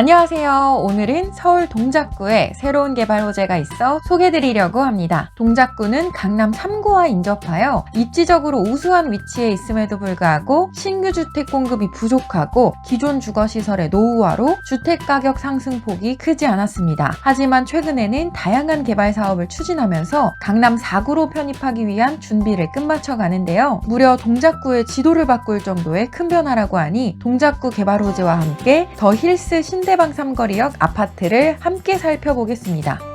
안녕하세요. 오늘은 서울 동작구에 새로운 개발 호재가 있어 소개드리려고 합니다. 동작구는 강남 3구와 인접하여 입지적으로 우수한 위치에 있음에도 불구하고 신규 주택 공급이 부족하고 기존 주거시설의 노후화로 주택 가격 상승폭이 크지 않았습니다. 하지만 최근에는 다양한 개발 사업을 추진하면서 강남 4구로 편입하기 위한 준비를 끝마쳐 가는데요. 무려 동작구의 지도를 바꿀 정도의 큰 변화라고 하니 동작구 개발 호재와 함께 더 힐스 신대 방 삼거리역 아파트를 함께 살펴보겠습니다.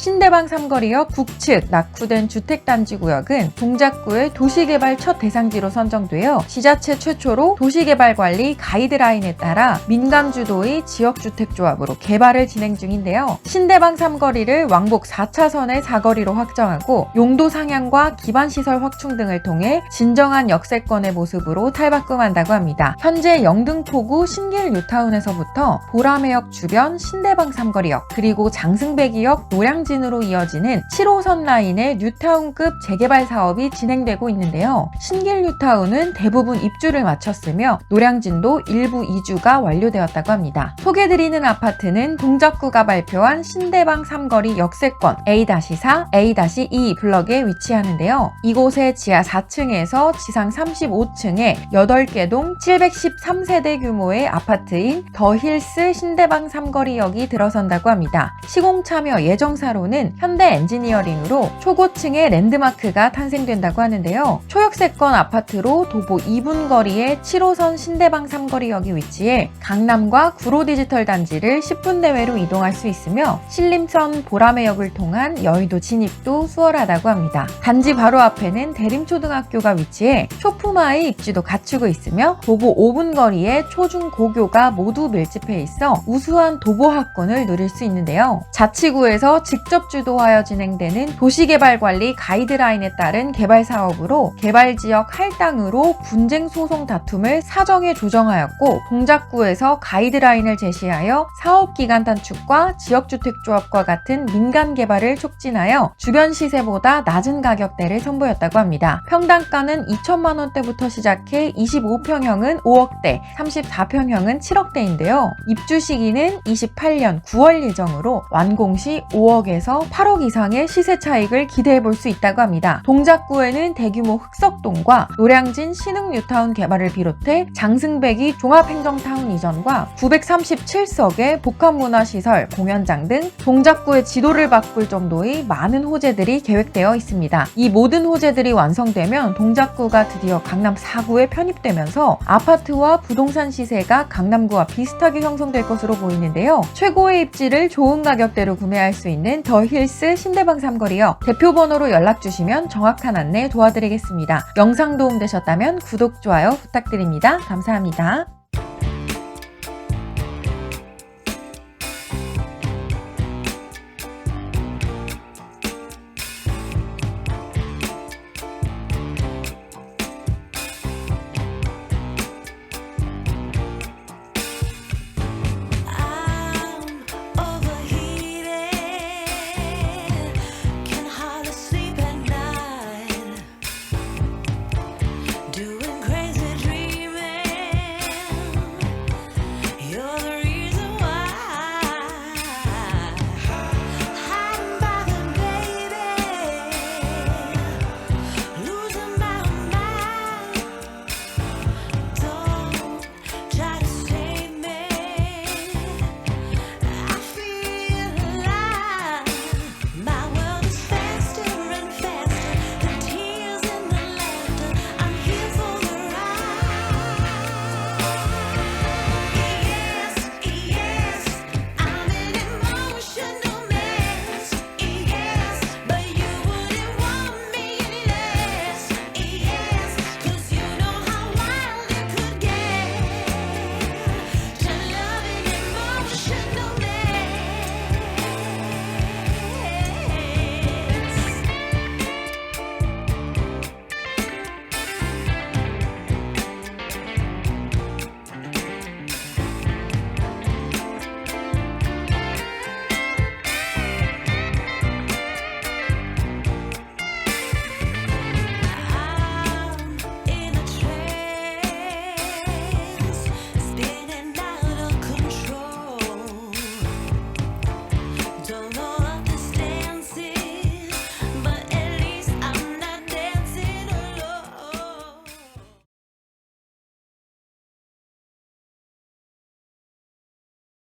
신대방 삼거리역 북측 낙후된 주택단지 구역은 동작구의 도시개발 첫 대상지로 선정되어 지자체 최초로 도시개발 관리 가이드라인에 따라 민간 주도의 지역주택조합으로 개발을 진행 중인데요. 신대방 삼거리를 왕복 4차선의 사거리로 확정하고 용도 상향과 기반시설 확충 등을 통해 진정한 역세권의 모습으로 탈바꿈한다고 합니다. 현재 영등포구 신길 뉴타운에서부터 보라매역 주변 신대방 삼거리역 그리고 장승배기역 노량진 진으로 이어지는 7호선 라인의 뉴타운급 재개발 사업이 진행되고 있는데요. 신길 뉴타운은 대부분 입주를 마쳤으며 노량진도 일부 이주가 완료되었다고 합니다. 소개드리는 아파트는 동작구가 발표한 신대방 삼거리 역세권 A-4, A-2 블럭에 위치하는데요. 이곳의 지하 4층에서 지상 35층에 8개 동 713세대 규모의 아파트인 더 힐스 신대방 삼거리역이 들어선다고 합니다. 시공 참여 예정사로 는 현대 엔지니어링으로 초고층의 랜드마크가 탄생된다고 하는데요. 초역세권 아파트로 도보 2분 거리의 7호선 신대방 삼거리역이 위치해 강남과 구로 디지털 단지를 10분 내외로 이동할 수 있으며 신림선 보라매역을 통한 여의도 진입도 수월하다고 합니다. 단지 바로 앞에는 대림초등학교가 위치해 쇼프마의 입지도 갖추고 있으며 도보 5분 거리에 초중 고교가 모두 밀집해 있어 우수한 도보학군을 누릴 수 있는데요. 자치구에서 직접 직접 주도하여 진행되는 도시개발관리 가이드라인에 따른 개발 사업으로 개발 지역 할당으로 분쟁 소송 다툼을 사정에 조정하였고 동작구에서 가이드라인을 제시하여 사업 기간 단축과 지역주택조합과 같은 민간 개발을 촉진하여 주변 시세보다 낮은 가격대를 선보였다고 합니다. 평당가는 2천만 원대부터 시작해 25평형은 5억대, 34평형은 7억대인데요. 입주 시기는 28년 9월 예정으로 완공 시 5억에서 5억에서 8억 이상의 시세 차익을 기대해 볼 수 있다고 합니다. 동작구에는 대규모 흑석동과 노량진 신흥 뉴타운 개발을 비롯해 장승배기 종합행정타운 이전과 937석의 복합문화시설, 공연장 등 동작구의 지도를 바꿀 정도의 많은 호재들이 계획되어 있습니다. 이 모든 호재들이 완성되면 동작구가 드디어 강남 4구에 편입되면서 아파트와 부동산 시세가 강남구와 비슷하게 형성될 것으로 보이는데요. 최고의 입지를 좋은 가격대로 구매할 수 있는 더 힐스 신대방 삼거리요. 대표 번호로 연락 주시면 정확한 안내 도와드리겠습니다. 영상 도움 되셨다면 구독, 좋아요 부탁드립니다. 감사합니다.